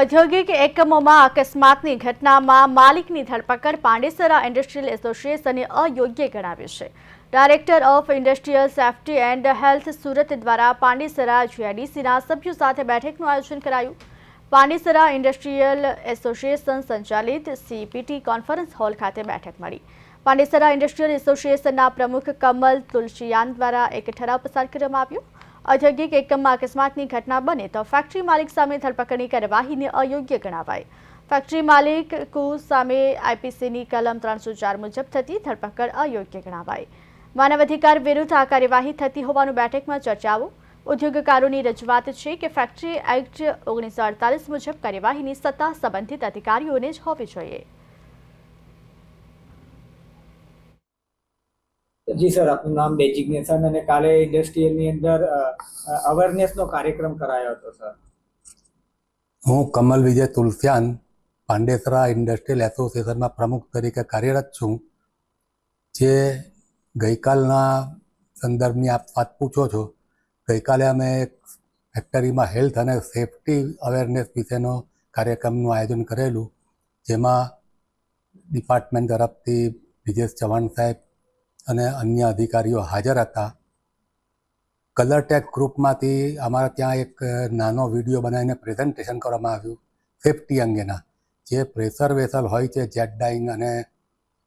ઔદ્યોગિક એકમોમાં અકસ્માતની ઘટનામાં માલિકની ધરપકડ પાંડેસરા ઇન્ડસ્ટ્રીયલ એસોસિએશને અયોગ્ય ગણાવી છે. Director of industrial safety and health Surat દ્વારા પાંડેસરા જીઆઈડીસીના સભ્યો સાથે બેઠકનું આયોજન કરાયું. પાંડેસરા ઇન્ડસ્ટ્રીયલ એસોસિએશન સંચાલિત સીપીટી કોન્ફરન્સ હોલ ખાતે બેઠક મળી. પાંડેસરા ઇન્ડસ્ટ્રીયલ એસોસિએશનના પ્રમુખ કમલ તુલસીયાન દ્વારા એક ઠરાવ પસાર કરવામાં આવ્યો. ઔદ્યોગિક એકમમાં અકસ્માતની ઘટના બને તો ફેક્ટરી માલિક સામે ધરપકડની કાર્યવાહીને અયોગ્ય ગણાવાય. ફેક્ટરી માલિક કુ સામે આઈપીસીની કલમ ત્રણસો ચાર મુજબ થતી ધરપકડ અયોગ્ય ગણાવાય. માનવ અધિકાર વિરુદ્ધ આ કાર્યવાહી થતી હોવાનું બેઠકમાં ચર્ચાઓ. ઉદ્યોગકારોની રજૂઆત છે કે ફેક્ટરી એક્ટ ઓગણીસો અડતાલીસ મુજબ કાર્યવાહીની સત્તા સંબંધિત અધિકારીઓને જ હોવી જોઈએ. જી સર, આપનું નામ ડેઝિગ્નેશન અને કાલે ઇન્ડસ્ટ્રીયલની અંદર અવેરનેસનો કાર્યક્રમ કરાયો હતો, સર. હું કમલ વિજય તુલસિયાન, પાંડેસરા ઇન્ડસ્ટ્રીયલ એસોસિએશનમાં પ્રમુખ તરીકે કાર્યરત છું, જે ગઈકાલના સંદર્ભની આપ વાત પૂછો છો, ગઈકાલે અમે એક ફેક્ટરીમાં હેલ્થ અને સેફટી અવેરનેસ વિશેનો કાર્યક્રમનું આયોજન કરેલું, જેમાં ડિપાર્ટમેન્ટ તરફથી વિજેશ ચૌહાણ સાહેબ અને અન્ય અધિકારીઓ હાજર હતા. કલરટેક ગ્રુપમાંથી અમારા ત્યાં એક નાનો વીડિયો બનાવીને પ્રેઝન્ટેશન કરવામાં આવ્યું. સેફટી અંગેના, જે પ્રેશર વેસલ હોય છે જેટ ડાઇંગ અને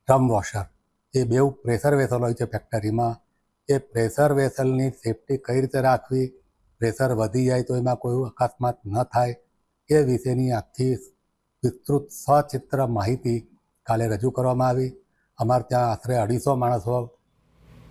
ડ્રમ વોશર એ બેઉ પ્રેશર વેસલ હોય છે ફેક્ટરીમાં એ પ્રેશર વેસલની સેફટી કઈ રીતે રાખવી પ્રેશર વધી જાય તો એમાં કોઈ અકસ્માત ન થાય, એ વિશેની આખી વિસ્તૃત સચિત્ર માહિતી કાલે રજૂ કરવામાં આવી. અમારે ત્યાં આશરે અઢીસો માણસો